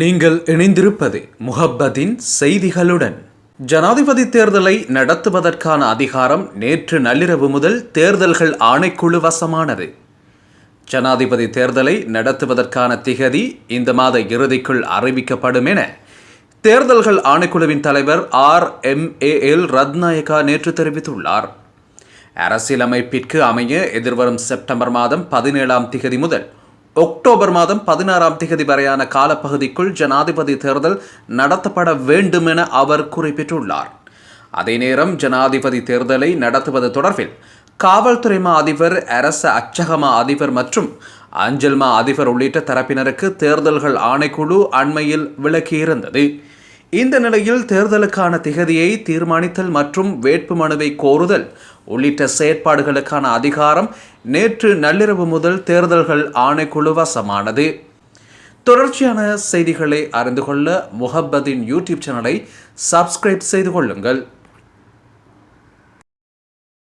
நீங்கள் இணைந்திருப்பது முஹப்பதின் செய்திகளுடன். ஜனாதிபதி தேர்தலை நடத்துவதற்கான அதிகாரம் நேற்று நள்ளிரவு முதல் தேர்தல்கள் ஆணைக்குழு வசமானது. ஜனாதிபதி தேர்தலை நடத்துவதற்கான திகதி இந்த மாத இறுதிக்குள் அறிவிக்கப்படும் என தேர்தல்கள் ஆணைக்குழுவின் தலைவர் R M A L Rathnayake நேற்று தெரிவித்துள்ளார். அரசியலமைப்பிற்கு அமைய எதிர்வரும் செப்டம்பர் மாதம் பதினேழாம் திகதி முதல் ஒக்டோபர் மாதம் பதினாறாம் திகதி வரையான காலப்பகுதிக்குள் ஜனாதிபதி தேர்தல் நடத்தப்பட வேண்டும் என அவர் குறிப்பிட்டுள்ளார். அதே நேரம் ஜனாதிபதி தேர்தலை நடத்துவது தொடர்பில் காவல்துறை மா அதிபர் அரச அச்சகமா அதிபர் மற்றும் அஞ்சல் மா அதிபர் உள்ளிட்ட தரப்பினருக்கு தேர்தல்கள் ஆணைக்குழு அண்மையில் விளக்கியிருந்தது. இந்த நிலையில் தேர்தலுக்கான திகதியை தீர்மானித்தல் மற்றும் வேட்புமனுவை கோருதல் உள்ளிட்ட செயற்பாடுகளுக்கான அதிகாரம் நேற்று நள்ளிரவு முதல் தேர்தல்கள் ஆணைக்குழு வசமானது. தொடர்ச்சியான செய்திகளை அறிந்து கொள்ள முகப்பதின் யூடியூப் சேனலை சப்ஸ்கிரைப் செய்து கொள்ளுங்கள்.